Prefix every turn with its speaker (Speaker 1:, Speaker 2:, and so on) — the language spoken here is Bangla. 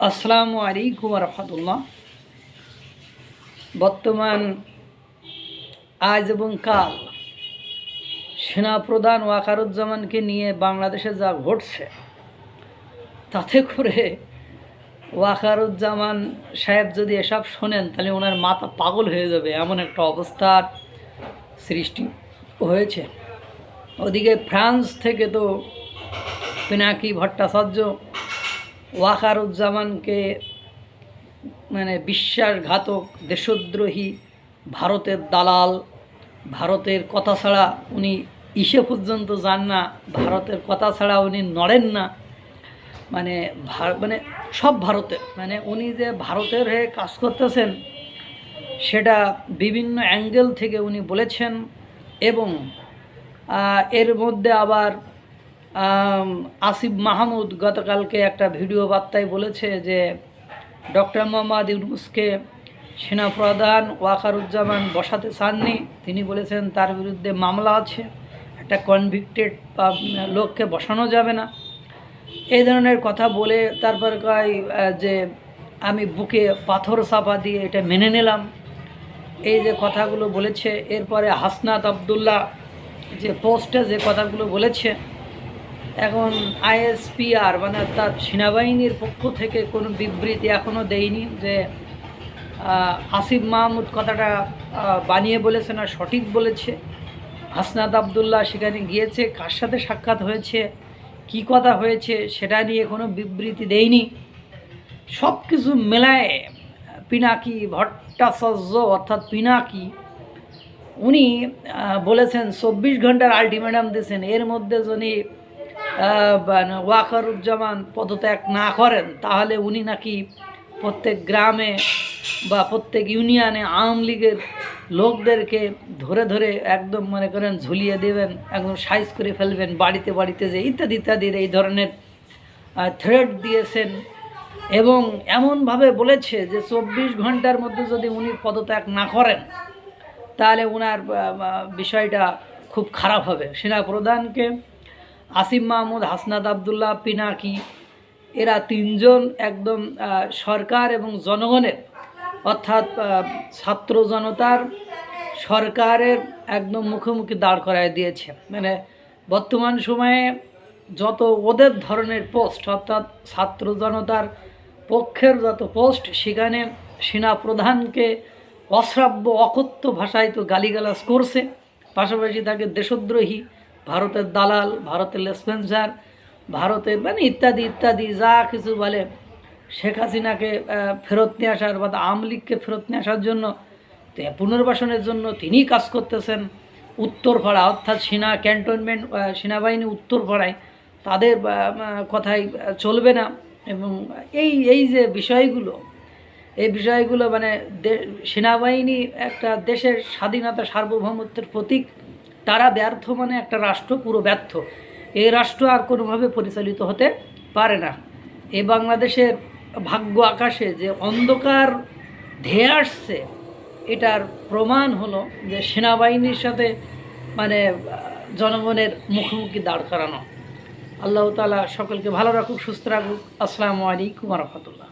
Speaker 1: আসসালামু আলাইকুম রহমতুল্লাহ। বর্তমান আজ এবং কাল সেনাপ্রধান ওয়াকারুজ্জামানকে নিয়ে বাংলাদেশে যা ঘটছে, তাতে করে ওয়াকারুজ্জামান সাহেব যদি এসব শোনেন, তাহলে ওনার মাথা পাগল হয়ে যাবে, এমন একটা অবস্থার সৃষ্টি হয়েছে। ওদিকে ফ্রান্স থেকে তো পিনাকি ভট্টাচার্য ওয়াকারুজ্জামানকে মানে বিশ্বাসঘাতক, দেশদ্রোহী, ভারতের দালাল, ভারতের কথা ছাড়া উনি ইসে পর্যন্ত যান না, ভারতের কথা ছাড়া উনি নড়েন না। মানে মানে সব ভারতের মানে উনি যে ভারতের হয়ে কাজ করতেছেন, সেটা বিভিন্ন অ্যাঙ্গেল থেকে উনি বলেছেন এবং এর মধ্যে আবার আসিফ মাহমুদ গতকালকে একটা ভিডিও বার্তায় বলেছে যে ডক্টর মোহাম্মদ ইউনুসকে সেনাপ্রধান ওয়াকারুজ্জামান বসাতে চাননি। তিনি বলেছেন, তার বিরুদ্ধে মামলা আছে, একটা কনভিক্টেড লোককে বসানো যাবে না। এই ধরনের কথা বলে তারপর কয় যে আমি বুকে পাথর চাপা দিয়ে এটা মেনে নিলাম। এই যে কথাগুলো বলেছে, এরপরে হাসনাত আবদুল্লাহ যে পোস্টে যে কথাগুলো বলেছে এখন আইএসপিআর মানে অর্থাৎ সেনাবাহিনীর পক্ষ থেকে কোনো বিবৃতি এখনও দেয়নি যে আসিফ মাহমুদ কথাটা বানিয়ে বলেছে না, সঠিক বলেছে। হাসনাত আবদুল্লাহ সেখানে গিয়েছে, কার সাথে সাক্ষাৎ হয়েছে, কি কথা হয়েছে সেটা নিয়ে কোনো বিবৃতি দেয়নি। সব কিছু মেলায় পিনাকি ভট্টাচার্য, অর্থাৎ পিনাকি, উনি বলেছেন, চব্বিশ ঘণ্টার আলটিমেটাম দিয়েছেন। এর মধ্যে যদি ওয়াকারুজ্জামান পদত্যাগ না করেন, তাহলে উনি নাকি প্রত্যেক গ্রামে বা প্রত্যেক ইউনিয়নে আওয়ামী লীগের লোকদেরকে ধরে ধরে একদম মনে করেন ঝুলিয়ে দেবেন, একদম সাইজ করে ফেলবেন, বাড়িতে বাড়িতে যে ইত্যাদি ইত্যাদির এই ধরনের থ্রেড দিয়েছেন। এবং এমনভাবে বলেছে যে চব্বিশ ঘণ্টার মধ্যে যদি উনি পদত্যাগ না করেন, তাহলে ওনার বিষয়টা খুব খারাপ হবে। সেনা প্রধানকে আসিম মাহমুদ হাসনাদ আবদুল্লাহ, পিনাকি, এরা তিনজন একদম সরকার এবং জনগণের, অর্থাৎ ছাত্র জনতার সরকারের একদম মুখোমুখি দাঁড় করায় দিয়েছে। মানে বর্তমান সময়ে যত ওদের ধরনের পোস্ট, অর্থাৎ ছাত্র জনতার পক্ষের যত পোস্ট, সেখানে সেনা প্রধানকে অশ্রাব্য, অকথ্য ভাষায় তো গালিগালাজ করছে, পাশাপাশি তাকে দেশদ্রোহী ভারতের দালাল, ভারতের লেসপেন্সার ভারতের মানে ইত্যাদি ইত্যাদি, যা কিছু বলে। শেখ হাসিনাকে ফেরত নিয়ে আসার বা আওয়ামী লীগকে ফেরত নিয়ে আসার জন্য পুনর্বাসনের জন্য তিনি কাজ করতেছেন। উত্তরপাড়া, অর্থাৎ সেনা ক্যান্টনমেন্ট সেনাবাহিনী উত্তরপাড়ায়। তাদের কথাই চলবে না। এবং এই এই যে বিষয়গুলো, এই বিষয়গুলো মানে সেনাবাহিনী একটা দেশের স্বাধীনতা সার্বভৌমত্বের প্রতীক। তারা ব্যর্থ মানে একটা রাষ্ট্র পুরো ব্যর্থ। এই রাষ্ট্র আর কোনোভাবে পরিচালিত হতে পারে না। এই বাংলাদেশের ভাগ্য আকাশে যে অন্ধকার ধেয়ে আসছে, এটার প্রমাণ হলো যে সেনাবাহিনীর সাথে মানে জনগণের মুখোমুখি দাঁড় করানো। আল্লাহ তালা সকলকে ভালো রাখুক, সুস্থ রাখুক। আসসালামু আলাইকুম রহমতুল্লাহ।